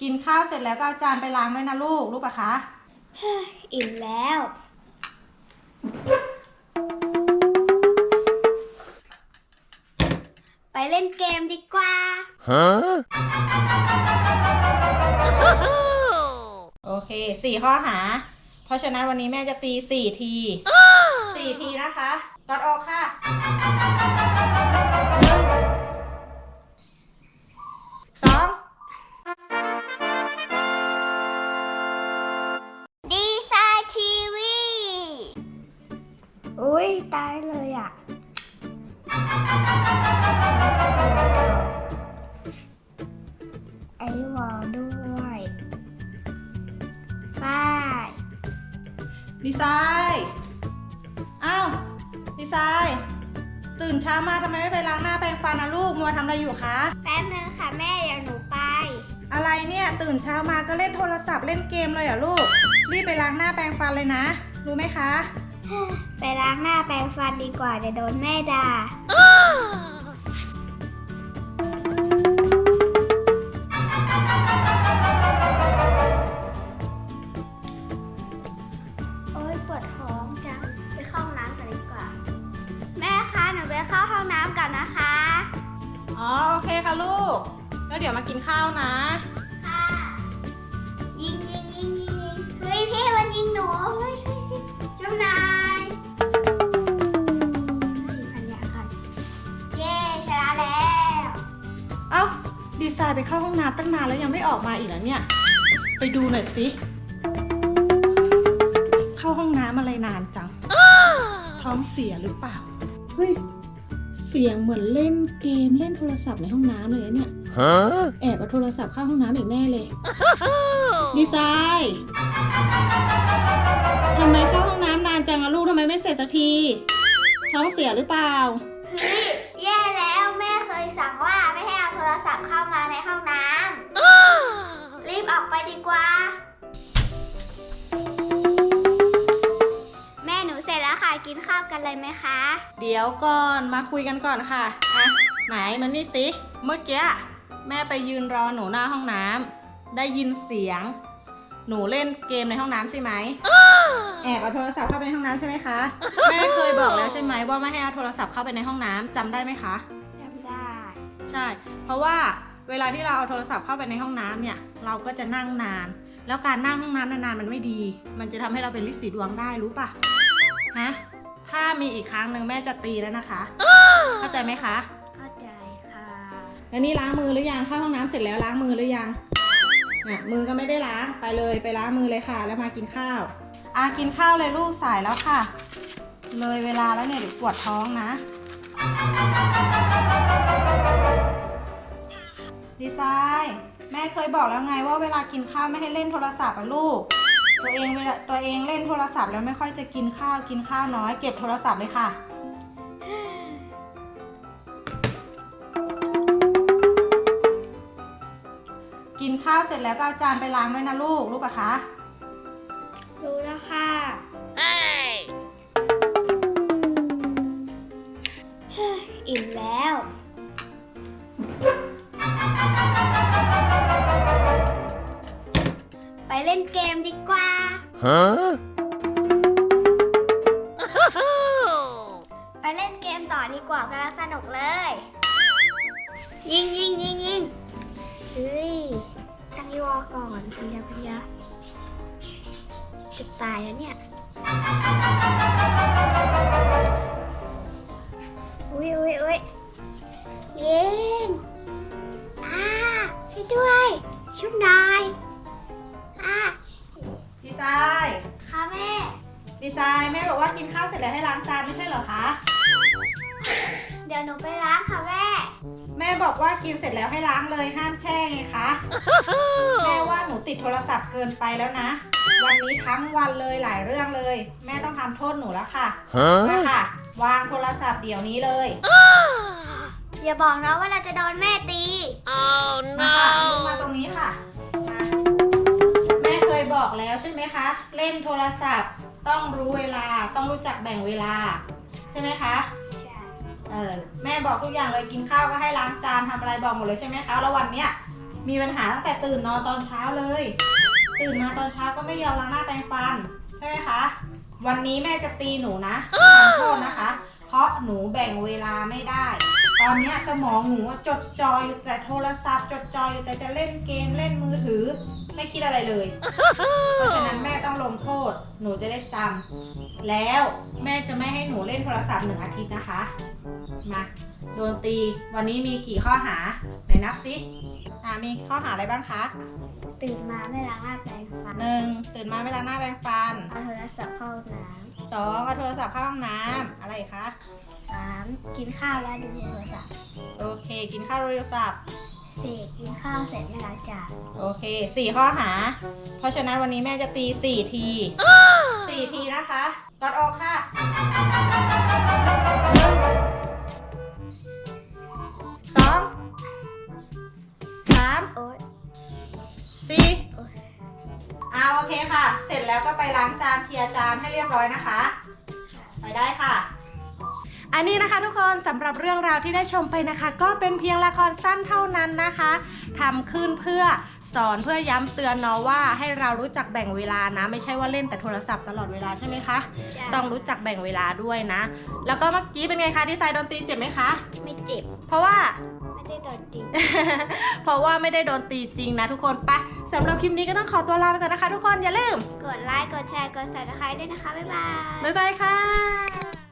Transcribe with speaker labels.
Speaker 1: กินข้าวเสร็จแล้วก็เอาจานไปล้างด้วยนะลูกลูกปะคะ
Speaker 2: อิ่มแล้ว ไปเล่นเกมดีกว่า
Speaker 3: Huh?
Speaker 1: โอเคสี่ข้อหา เพราะฉะนั้นวันนี้แม่จะตีสี่ทีสี่ทีนะคะกดออกค่ะ
Speaker 2: ดีไซน์ตื่
Speaker 1: นเช้ามาทำไมไม่ไปล้างหน้าแปรงฟันนะลูก มัวทำอะไรอยู่คะ
Speaker 2: แป๊บนึงค่ะแม่เดี๋ยวหนูไป
Speaker 1: อะไรเนี่ย ตื่นเช้ามาก็เล่นโทรศัพท์เล่นเกมเลยเหรอลูก รีบไปล้างหน้าแปรงฟันเลยนะ รู้ไหมคะ
Speaker 2: ไปล้างหน้าแปรงฟันดีกว่าเดี๋ยวโดนแม่ด่า โอ๊ยปวดท้อ องน้ำกันนะคะ
Speaker 1: อ๋อโอเคค่ะลูก แล้วเดี๋ยวมากินข้าวนะ
Speaker 2: ค่ะ ยิงยิงยิงยิงยิงเฮ้ยพี่มันยิงหนูเฮ้ยเฮ้ยเฮ้ยเจ้านายเฮ้ยพันยากันเย้ชนะแล้ว
Speaker 1: เอ้า ดีไซน์ไปเข้าห้องน้ำตั้งนานแล้วยังไม่ออกมาอีกแล้วเนี่ย ไปดูหน่อยสิ เข้าห้องน้ำอะไรนานจัง ท้องเสียหรือเปล่า เฮ้ย เสียงเหมือนเล่นเกมเล่นโทรศัพท์ในห้องน้ำเลยอะเนี่ย
Speaker 3: Huh?
Speaker 1: แอบเอาโทรศัพท์เข้าห้องน้ำอีกแน่เลย ดีไซน์ทำไมเข้าห้องน้ำนานจังอะลูกทำไมไม่เสร็จสักที ท้องเสียหรือเปล่า
Speaker 2: เฮ้ยแย่แล้วแม่เคยสั่งว่าไม่ให้เอาโทรศัพท์เข้ามาในห้องน้ำรีบออกไปดีกว่าาวกันเลยไหมคะ
Speaker 1: เดี๋ยวก่อนมาคุยกันก่อนค่ะอะไหนมันนี่สิเมื่อกี้แม่ไปยืนรอหนูหน้าห้องน้ำได้ยินเสียง หนูเล่นเกมในห้องน้ำใช่ไหมแอบเอาโทรศัพท์เข้าไปในห้องน้ำใช่ไหมคะแม่เคยบอกแล้วใช่ไหมว่าไม่ให้เอาโทรศัพท์เข้าไปในห้องน้ำจำได้ไหมคะ
Speaker 2: จำได้
Speaker 1: ใช่ เพราะว่าเวลาที่เราเอาโทรศัพท์เข้าไปในห้องน้ำเนี่ย เราก็จะนั่งนาน แล้วการนั่งห้องน้ำนานๆมันไม่ดี มันจะทำให้เราเป็นลิสีดวงได้รู้ปะฮะ ถ้ามีอีกครั้งหนึ่งแม่จะตีแล้วนะคะ เข้าใจไหมคะ
Speaker 2: เข้าใจค่ะ
Speaker 1: แล้วนี่ล้างมือหรือยังเข้าห้องน้ำเสร็จแล้วล้างมือหรือยังเนี่ยมือก็ไม่ได้ล้างไปเลยไปล้างมือเลยค่ะ แล้วมากินข้าวอากินข้าวเลยลูกสายแล้วค่ะ เลยเวลาแล้วเนี่ยเดี๋ยวปวดท้องนะดีไซน์แม่เคยบอกแล้วไงว่าเวลากินข้าวไม่ให้เล่นโทรศัพท์อะลูก ตัวเองเวลาตัวเองเล่นโทรศัพท์แล้วไม่ค่อยจะกินข้าวกินข้าวน้อย เก็บโทรศัพท์เลยค่ะกินข้าวเสร็จแล้วก็เอาจานไปล้างด้วยนะลูกลูกปะคะ
Speaker 2: รู้แล้วค่ะ
Speaker 3: Hey!
Speaker 2: อิ่มแล้ว ไปเล่นเกม ดีกว่า
Speaker 3: Huh?
Speaker 2: ไปเล่นเกมต่อดีกว่ากำลังสนุกเลย ยิงยิงยิงยิงเฮ้ยตั้งยีวอก่อนพยาพยาจะตายแล้วเนี่ย
Speaker 1: นข้าวเสร็จแล้วให้ล้างจานไม่ใช่เหรอคะ
Speaker 2: เดี๋ยวหนูไปล้างค่ะแม่
Speaker 1: แม่บอกว่ากินเสร็จแล้วให้ล้างเลยห้ามแช่ไงคะ แม่ว่าหนูติดโทรศัพท์เกินไปแล้วนะ วันนี้ทั้งวันเลยหลายเรื่องเลย แม่ต้องทำโทษหนูแล้วค่ะมา
Speaker 3: Huh?
Speaker 1: ค่ะ วางโทรศัพท์เดี๋ยวนี้เลย
Speaker 2: อย่าบอกนะว่าเราจะโดนแม่ตี
Speaker 3: Oh
Speaker 1: มาค่ะลง
Speaker 3: no!
Speaker 1: มาตรงนี้ค่ะมาแม่เคยบอกแล้วใช่ไหมคะ เล่นโทรศัพท์ ต้องรู้เวลาต้องรู้จักแบ่งเวลา ใช่ไหมคะเออแม่บอกทุกอย่างเลยกินข้าวก็ให้ล้างจานทำอะไรบอกหมดเลยใช่ไหมคะ แล้ววันเนี้ยมีปัญหาตั้งแต่ตื่นนอนตอนเช้าเลย ตื่นมาตอนเช้าก็ไม่ยอมล้างหน้าแปรงฟันใช่ไหมคะ วันนี้แม่จะตีหนูนะทำโทษนะคะ เพราะหนูแบ่งเวลาไม่ได้ ตอนเนี้ยสมองหนูอะจดจออยู่แต่โทรศัพท์ จดจออยู่แต่จะเล่นเกมเล่นมือถือ ไม่คิดอะไรเลย เพราะฉะนั้นแม่ต้องลงโทษ หนูจะได้จำแล้วแม่จะไม่ให้หนูเล่นโทรศัพท์หนึ่งอาทิตย์นะคะมาโดนตีวันนี้มีกี่ข้อหาไหนนับสิอ่ามีข้อหาอะไรบ้างคะ
Speaker 2: ตื่นมาไม่ล้างหน้าแปรงฟัน
Speaker 1: หนึ่งตื่นมาไม่ล้างหน้าแปรงฟัน
Speaker 2: เอาโทรศัพท์เข้าห้องน้
Speaker 1: สองเอาโทรศัพท์เข้าห้องน้ำอะไรอีกคะำ
Speaker 2: สามกินข้าวแล้วดูโทรศัพท์
Speaker 1: โอเค กินข้าวโทรศัพท์
Speaker 2: สี่กินข้าวเสร็จไม่ล้างจาน
Speaker 1: โอเคสี่ข้อหา เพราะฉะนั้นวันนี้แม่จะตีสี่ทีสี่ทีนะคะกอดออกค่ะหนึ่งสองสาม
Speaker 2: โอ๊ย
Speaker 1: สี่
Speaker 2: โอ๊ย
Speaker 1: อ่าโอเคค่ะ เสร็จแล้วก็ไปล้างจานเคลียร์จานให้เรียบร้อยนะคะ ไปได้ค่ะ อันนี้นะคะทุกคนสำหรับเรื่องราวที่ได้ชมไปนะคะ ก็เป็นเพียงละครสั้นเท่านั้นนะคะทำขึ้นเพื่อสอนเพื่อย้ำเตือนเนาะว่าให้เรารู้จักแบ่งเวลานะ ไม่ใช่ว่าเล่นแต่โทรศัพท์ตลอดเวลาใช่ไหมคะ
Speaker 2: ใช่
Speaker 1: ต้องรู้จักแบ่งเวลาด้วยนะ แล้วก็เมื่อกี้เป็นไงคะดีไซน์ดนตรีเจ็บไหมคะ
Speaker 2: ไม่เจ็บ
Speaker 1: เพราะว่า
Speaker 2: ไม่ได้โดนจริง
Speaker 1: เพราะว่าไม่ได้โดนตีจริงนะทุกคนไปสำหรับคลิปนี้ก็ต้องขอตัวลาไปก่อนนะคะ ทุกคนอย่าลืม
Speaker 2: กดไลค์กดแชร์กด subscribe ด้วยนะคะบ๊ายบาย
Speaker 1: บ๊ายบายค่ะ